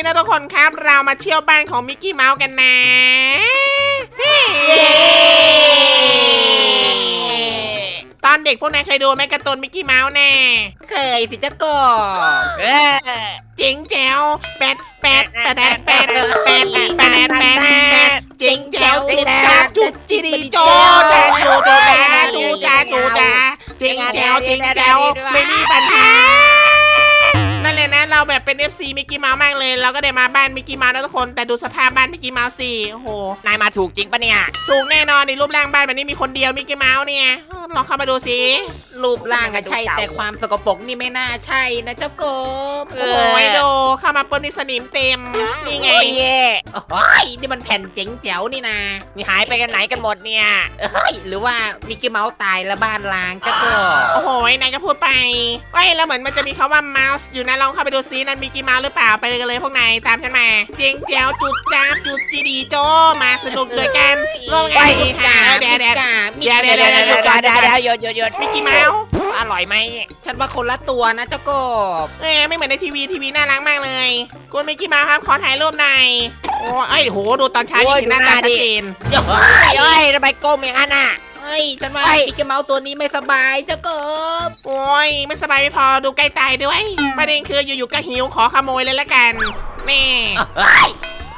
นี้นะทุกคนครับเรามาเที่ยวบ้านของมิกกี้เมาส์กันนะเฮ้ตอนเด็กพวกนายเคยดูไหมการ์ตูนมิกกี้เมาส์แน่เคยสิเจ้ากบเออเจ๋งแจ๋วแปดแปดแปดแปดแปดแปดแปดแปดแปดเจ๋งแจ๋วจุดจ้าจุดจีดีโจจ้าจูโจจ้าจูจ้าจูจ้าเจ๋งแจ๋วเจ๋งแจ๋วไม่มีปัญหานั่นเลยนะ เราแบบเป็น FC มิกกี้เมาส์มากเลย เราก็ได้มาบ้านมิกกี้เมาส์นะทุกคน แต่ดูสภาพบ้านมิกกี้เมาส์สิโอ้โห นายมาถูกจริงปะเนี่ย ถูกแน่นอนในรูปร่างบ้านแบบนี้มีคนเดียวมิกกี้เมาส์เนี่ยลองเข้ามาดูสิ รูปร่างอะใช่ แต่ความสกปรกนี่ไม่น่าใช่นะเจ้ากบเอโอ้อโหดูเข้ามาปุ๊บนี่สนิมเต็ม นี่ไง โอ้ยเย่โอ้ยนี่มันแผ่นเจ๋งแจ๋วนี่นะมีหายไปกันไหนกันหมดเนี่ยเอ้ยหรือว่ามิกกี้เมาส์ตายแล้วบ้านล้างเจ้ากบโอ้โหนายก็พูดไปเอ้ยแล้วเหมือนมันจะมีคาว่า mouse อยู่นะลองเข้าไปดูซินั่นมิกกี้เมาส์หรือเปล่าไปกันเลยพวกนายตามฉันมา เจ๋งแจ๋วจุดจ้าบจุดจีดีโจมาสนุกด้วยกันร่วมงานดีค่ะเดี๋ยวเดี๋ยวมิกเดี๋ยวเดี๋ยวเดี๋เดี๋ยยววเดี๋เดี๋ยยววเดี๋ยวเดี๋ยวหยุดหยุดหยุดมิกกี้เมาส์อร่อยไหมฉันว่าคนละตัวนะเจ้ากบเอ้ยไม่เหมือนในทีวีทีวีน่ารักมากเลยคุณมิกกี้เมาส์ครับขอถ่ายรูปหน่อยโอ้เอ้ยโหดูตอนเช้านี่เห็นหน้าตาชัดเจนเดี๋ยวเฮ้ยทำไมก้มอย่างนั้นน่ะ เฮ้ยฉันว่าเฮ้ยมิกกี้เมาส์ตัวนี้ไม่สบายเจ้ากบโอ้ยไม่สบายไม่พอดูใกล้ตายด้วยประเด็นคืออยู่ๆก็หิวขอขโมยเลยละกันนี่เฮ้ย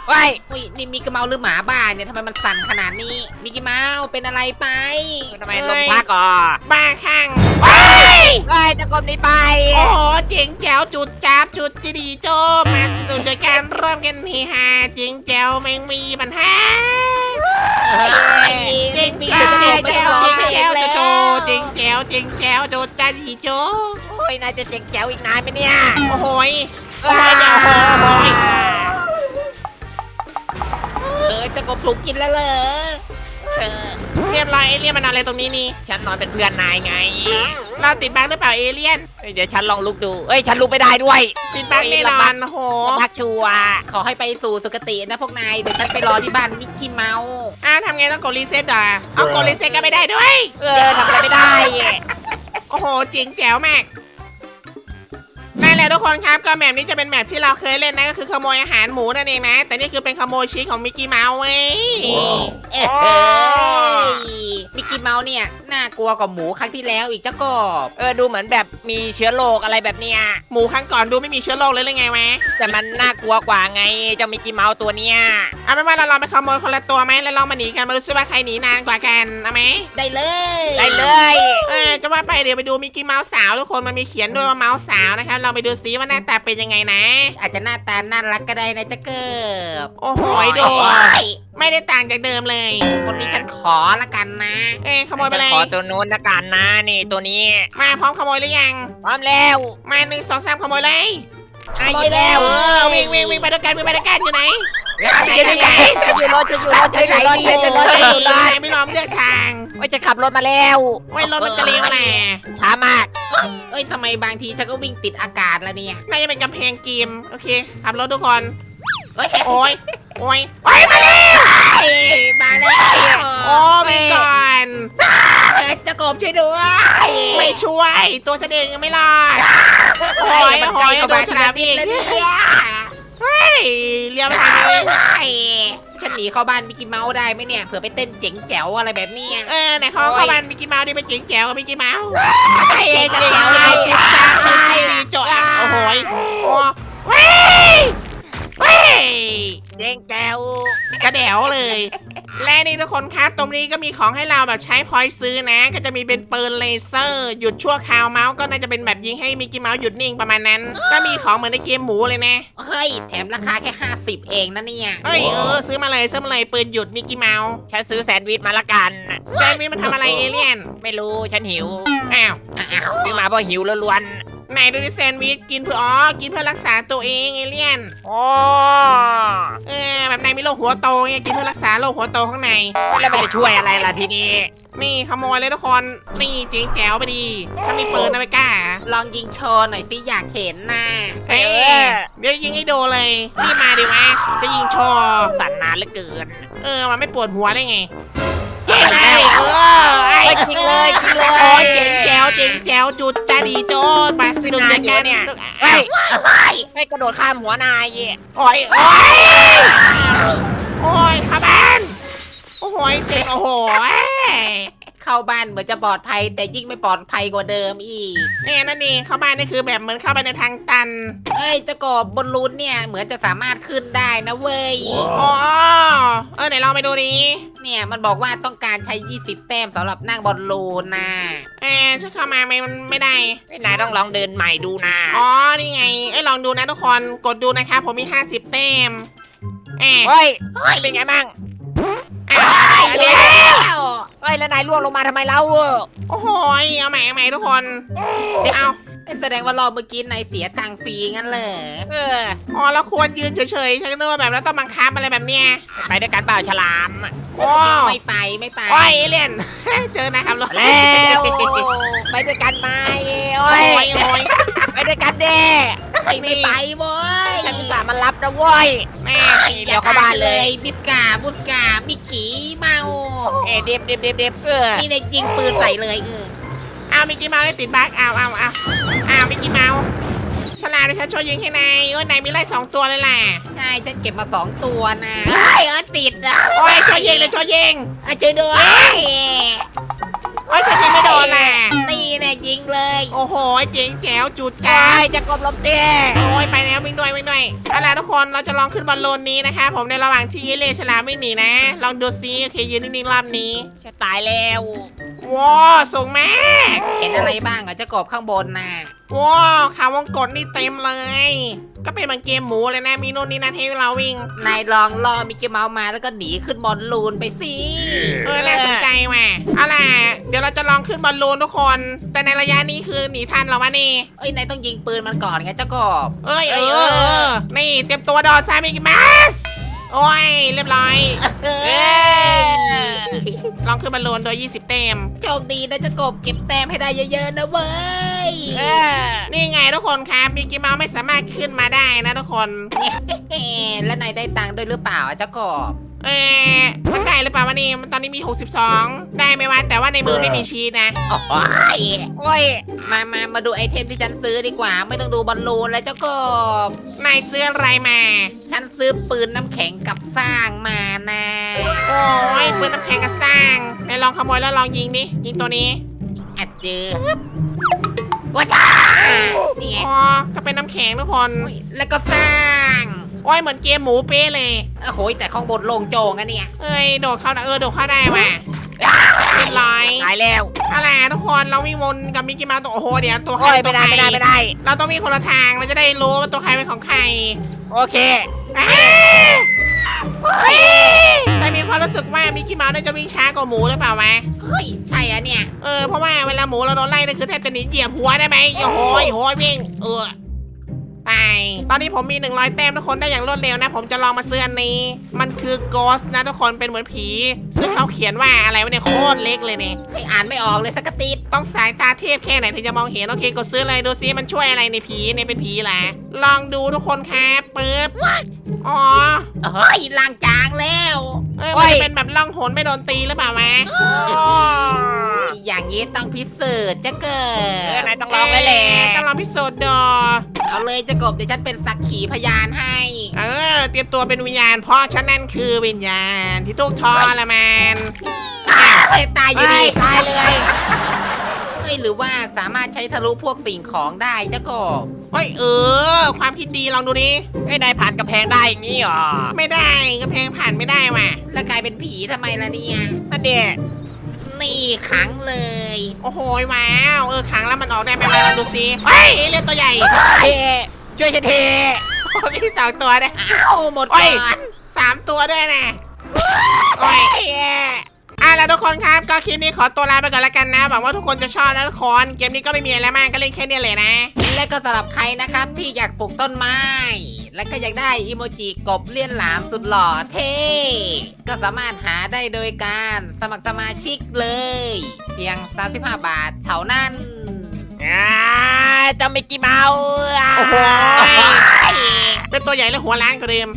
เฮ้ยอุ้ยนี่มิกกี้เมาส์หรือหมาบ้านเนี่ยทำไมมันสั่นขนาดนี้มิกกี้เมาส์เป็นอะไรไปทำไมลมพักอะบ้าข้างเฮ้ยจะก้มนี้ไปโอ้โหเจ๋งแจ๋วจุดจับจุดจีดีโจมาสนุกโดยการเริ่มกันทีฮาเจ๋งแจ๋วแมงมีปัญหา เฮ้ยเจ๋งมิกแจ๋กี้วเมาส์เจ๋งไม่แจ๋ต้ร้องเพลงแล้วเจ๋งแจ๋วโจวเจ๋งแจ๋วจริงแจ๋วจุดจ้าจีโจโอ้ยนายจะเจ๋งแจ๋วอีกนานไหมเนี่ยโอ้โหยโอ้ยโอ้โหโอ้ยเออจะกบปลุกกินแล้วเหรอ เออเรียบร้อยเอเลี่ยนมันนอนอะไรตรงนี้นี่ ฉันนอนเป็นเพื่อนนายไง เราติดบั๊กหรือเปล่าเอเลี่ยนเฮ้ยเดี๋ยวฉันลองลุกดูเอ้ย ฉันลุกไม่ได้ด้วยติดบั๊กแน่นอนโอ้โห พักชัวร์ขอให้ไปสู่สุคตินะพวกนาย เดี๋ยวฉันไปรอที่บ้านมิกกี้เมาส์ อ้าวทำไงต้องกดรีเซ็ตอะเอากดรีเซ็ตก็ไม่ได้ด้วย เออทำอะไรไม่ได้ โอ้โหเจ๋งแจ๋วมากนั่นแหละ ทุกคนครับก็แมปนี้จะเป็นแมปที่เราเคยเล่นนะก็คือขโมยอาหารหมูนั่นเองนะ แต่นี่คือเป็นขโมยชีสของมิกกี้เมาส์เว้ยเอ้ย มิกกี้เมาส์เนี่ยน่ากลัวกว่าหมูครั้งที่แล้วอีกเจ้ากบเออดูเหมือนแบบมีเชื้อโรคอะไรแบบเนี้ยหมูครั้งก่อนดูไม่มีเชื้อโรคเลยหรือไงวะแต่มันน่ากลัวกว่าไงเจ้ามิกกี้เมาส์ตัวเนี้ยเอาเป็นว่าเราลองไปขโมยคนละตัวไหมแล้วลองมาหนีกันมาดูซิว่าใครหนีนานกว่ากันเอาไหมได้เลยได้เลยเออจะว่าไปเดี๋ยวไปดูมิกกี้เมาส์สาวทุกคนมันมีเขียนด้วยว่าเมาส์สาวนะครับเราไปดูซิว่าหน้าตาเป็นยังไงนะ อาจจะหน้าตาน่ารักก็ได้นะเจ้าเกิบโอ้โหดูโอ้ยไม่ได้ต่างจากเดิมเลย คนนี้ฉันขอละกันนะเอ้ยขโมยไปเลย ขอตัวนู้นนะกันนะนี่ตัวนี้มาพร้อมขโมยหรือยัง พร้อมแล้วมาหนึ่งสองสามขโมยเลยอะหยิบแล้วเออวิ่งวิ่งวิ่งไปด้วยกันวิ่งไปด้วยกันอยู่ไหนจะอยู่ไหนจะอยู่รถจะอยู่รถจะอยู่รถจะอยู่รถเฮ้จะอยู่รถยไม่ยอมเลือกทางว่าจะขับรถมาแล้วไว้รถมันจะเลี้ยวแหละช้ามากเอ้ยทำไมบางทีฉันก็วิ่งติดอากาศละเนี่ยน่าจะเป็นกำแพงเกมโอเคขับรถทุกคน เอ้ยโอ้ยโอ้ยโอ้ยมาแล้วมาแล้วโอ้มีก่อนเอ้ยเจ้ากบช่วยด้วยไม่ช่วย ตัวฉันเองยังไม่รอด โอ้โอ้ยยมันโอ้ไกลยกว่าโดบานงฉทีลามนิอีดกแล้วเนี่ยเฮ้ยเลี้ยวไปทางนี้ไอ้ฉันหนีเข้าบ้านมิกกี้เมาส์ได้ไหมเนี่ยเผื่อไปเต้นเจ๋งแจ๋วอะไรแบบเนี้ย เออไหนเขาเข้าบ้านมิกกี้เมาส์ดิเป็นเจ๋งแจ๋วกับมิกกี้เมาส์ไอ้เจ๋งจะแจ๋เจ๋ววเลเลยยจิ๊จิ๊บบจ้าจ้าดีดีโจะโอ้โหยโอ้เว้ย เว้ยเจ๋งแจ๋วกระเดวเลย และนี่ทุกคนครับตรงนี้ก็มีของให้เราแบบใช้พอยต์ซื้อนะ ก็จะมีเป็นปืนเลเซอร์ หยุดชั่วคราวเมาส์ก็น่าจะเป็นแบบยิงให้มิกกี้เมาส์หยุดนิ่งประมาณนั้น ก็มีของเหมือนในเกมหมูเลยนะ เฮ้ย แถมราคาแค่ 50 เองนะเนี่ย เอ้ยเออซื้อมาเลยซื้อมาเลยปืนหยุดมิกกี้เมาส์ฉันซื้อแซนด์วิชมาละกัน แซนด์วิชมันทำอะไรเอเลี่ยน ไม่รู้ฉันหิว อ้าวอ้าวซื้อมาเพราะหิวล้วน ไหนดูดิแซนด์วิชกินเพื่ออ๋อกินเพื่อรักษาตัวเองเอเลี่ยนๆโอ้เออแบบนายมีโรคหัวโตไงกินเพื่อรักษาโรคหัวโตข้างใน แล้วมันจะช่วยอะไรล่ะทีนี้ นี่ขโมยเลยทุกคนนี่เจ๋งแจ๋วไปดีถ้ามีปืนนะไม่กล้าลองยิงโชว์หน่อยสิอยากเห็นน่ะเฮ้ยเดี๋ยวยิงให้ดูเลยนี่มาดิวะจะยิงโชว์สั่นนานเหลือเกิน เออมันไม่ปวดหัวได้ไงยิง เลยเออไอ้เฮ้ยจริงเลยจริงเลโอ้ยยเจ๋งแจ๋วจริงแจ๋วจุดจ้าดีโจมาสนุกด้วยกันเนี่ยเฮ้ยเฮ้ยให้กระโดดข้ามหัวนายโอ้ยโอ้ยโอ้ยขาบ้านโอ้โหเสียงโอ้โหเข้าบ้านเหมือนจะปลอดภัย แต่ยิ่งไม่ปลอดภัยกว่าเดิมอีกนี่นั่นนี่เข้าบ้านนี่คือแบบเหมือนเข้าไปในทางตัน เอ้ยเจ้ากบบนรูนเนี่ยเหมือนจะสามารถขึ้นได้นะเว้ย อ๋อ เออไหนลองไปดูดิ เนี่ยมันบอกว่าต้องการใช้ 20 แต้มสำหรับนั่งบอลลูนนะเออฉันเข้ามาไม่มันไม่ได้ นายต้องลองเดินใหม่ดูนะอ๋อ นี่ไง เอ้ยลองดูนะทุกคน กดดูนะครับผมมี 50แต้มแอบเฮ้ยเป็นไงบ้างเดี๋ยวเฮ้ยแล้วนายล่วงลงมาทำไมเล่าโอ้โหยเอาใหม่เอาใหม่ทุกคน เอา แสดงว่ารอบเมื่อกี้นายเสียตังค์ฟรีงั้นเหรอเออ อ๋อเราควรยืนเฉยๆฉันก็นึกว่าแบบแล้วต้องบังคับอะไรแบบเนี้ยไปด้วยกันเปล่าฉลามโอ้ไม่ไปไม่ไปโอ้ยเอเลี่ยน เจอนะครับรถแล้วไปด้วยกันไหมโอ้โอ้ยยโอ้ยไปด้วยกันเด้ใครไม่ไปโว้ยฉันอุตส่าห์มารับนะเว้ย แม่เดี๋ยวเข้าบ้านเลย บิสกาบุสกามิกกี้เมา เอ้ยเด็บเด็บเด็บเด็บเออนี่เนี่ยยิงปืนใส่เลยเออ เอามิกกี้เมาส์ได้ติดบั๊กเอาเอาเอาเอามิกกี้เมาส์ฉลาดเลยฉันช่วยยิงให้นายโอ้ยนายมีไล่สองตัวเลยแหละใช่ฉันเก็บมาสองตัวนะเฮ้ยเออติดอะโอ้ยช่วยยิงเลยช่วยยิงอะช่วยด้วย โอ้ยฉันยิงไม่โดนน่ะนี่เนี่ยยิงเลยโอ้โหเจ๋งแจ๋วจุดโอ้จ้ายจะกบลมเต้โอ้ยไปแล้ววิ่งด้วยวิ่งด้วยเอาล่ะทุกคนเราจะลองขึ้นบอลลูนนี้นะคะผมในระหว่างที่เลฉลามวิ่งหนีนะ ลองดูซิโอเคยืนนิ่งๆรอบนี้จะตายแล้ว ว้าวสูงมากเห็นอะไรบ้างอะเจะกบข้างบนน่ะว้าวขาวงกดนี่เต็มเลย ก็เป็นเหมือนเกมหมูเลยนะมีนู่นนี่นั่นให้เราวิ่ง นายลองล่อมิกกี้เมาส์มาแล้วก็หนีขึ้นบอลลูนไปสิเออน่าสนใจว่ะเอาล่ะเดี๋ยวเราจะลองขึ้นบอลลูนทุกคน แต่ในระยะนี้คือหนีทันเหรอวะนี่ เอ้ยนายต้องยิงปืนมันก่อนไงเจ้ากบ เอ้ยเออเออนี่เตรียมตัวดอซามิกิมัส โอ้ย เรียบร้อยเอเอออลองขึ้นบอลลูนโดย 20 เต็ม โชคดีนะเจ้ากบเก็บแต้มให้ได้เยอะๆนะเว้ยเออนี่ไงทุกคนครับมิกกี้เมาส์ไม่สามารถขึ้นมาได้นะทุกคน เอ๊ะแล้วนายได้ตังค์ด้วยหรือเปล่าอะเจ้ากบ เอ๊ะมันได้หรือเปล่าวะนี่มันตอนนี้มี 62 ได้ไหมวะแต่ว่าในมือไม่มีชีสนะ โอ้ยโอ้ยมามามาดูไอเทมที่ฉันซื้อดีกว่า ไม่ต้องดูบอลลูนแล้วเจ้ากบนายซื้ออะไรมา ฉันซื้อปืนน้ำแข็งกับสร้างมานะโอ้ยปืนน้ำแข็งกระสร้างนายลองขโมยแล้วลองยิงดิยิงตัวนี้อัดเจอว้าจ้านี่ไงอ๋อก็เป็นน้ำแข็งทุกคน แล้วก็สร้าง โอ้ยเหมือนเกมหมูเป๊ะเลยโอ้โหแต่ข้างบนโลงโจงอะเนี่ยเอ้ยโดดเข้าได้เออโดดเข้าได้ว่ะเรียบร้อยตายแล้วเอาล่ะทุกคนเราวิ่งวนกับมิกกี้เมาส์ตัวโอ้โหเดี๋ยวตัวใครโอ้ยเป็นไม่ตัวได้ใครไม่ได้ไม่ได้เราต้องวิ่งคนละทางเราจะได้รู้ว่าตัวใครเป็นของใครโอเคอ่าแต่มีความรู้สึกว่ามิกกี้เมาส์น่าจะวิ่งช้ากว่าหมูหรือเปล่าวะ เฮ้ยใช่อะเนี่ย เออเพราะว่าเวลาหมูเราโดนไล่นี่คือแทบจะหนีเหยียบหัวได้ไหมโอ้โหยโหยวิ่งเออ ตายตอนนี้ผมมี 100 แต้มทุกคนได้อย่างรวดเร็วนะ ผมจะลองมาซื้ออันนี้ มันคือ Ghost นะทุกคนเป็นเหมือนผี ซึ่งเขาเขียนว่าอะไรวะเนี่ยโคตรเล็กเลยเนี่ยให้อ่านไม่ออกเลยสักกะติดต้องสายตาเทพแค่ไหนถึงจะมองเห็นโอเคกดซื้อเลยดูซิมันช่วยอะไรในผีเนี่ยเป็นผีแหละลองดูทุกคนครับปึ๊บอ๋อเฮ้ยลางจางแล้วเอ้ยมันจะเป็นแบบล่องหนไม่โดนตีหรือเปล่าวะ อย่างนี้ต้องพิสูจน์จะเกิเออดนายต้องลองไว้แหละเอ๊ะต้องลองพิสูจน์ดูเอาเลยจะกบเดี๋ยวฉันเป็นสักขีพยานให้ เออ เตรียมตัวเป็นวิญญาณ เพราะฉันนั่นคือวิญญาณที่ทุกทรมานเฮ้ยตายอยู่เฮ้ดียตายเลยเฮ้ยหรือว่าสามารถใช้ทะลุพวกสิ่งของได้เจ้ากบเฮ้ยเออ ความคิดดีลองดูดิไอ้ยนายผ่านกำแพงได้อย่างนี้เหรอไม่ได้กระเพงผ่านไม่ได้ว่ะแล้วกลายเป็นผีทำไมล่ะเนี่ยนั่นเด็ นี่ขังเลย โอ้โหว้าวเออขังแล้วมันออกได้ไหมมาลองดูซิเฮ้ยเรียกตัวใหญ่เทช่วยฉันเทโอ้ยมีสองตัวด้วยอ้าวหมดโอ้ก่ยอนสามตัวด้วยนะโอ้ยเอ้ยอะแล้วทุกคนครับก็คลิปนี้ขอตัวลาไปก่อนละกันนะหวังว่าทุกคนจะชอบนะทุกคนเกมนี้ก็ไม่มีอะไรมากก็เล่นแค่เนี้ยเลยนะ และก็สำหรับใครนะครับที่อยากปลูกต้นไม้ และก็อยากได้อีโมจิกบเลี่ยนหลามสุดหล่อเท่ ก็สามารถหาได้โดยการสมัครสมาชิกเลย เพียง 35 บาทเท่านั้นอ่าเจ้ามิกกี้เมาส์อะโอ้โห เป็นตัวใหญ่และหัวล้านกว่าเดิม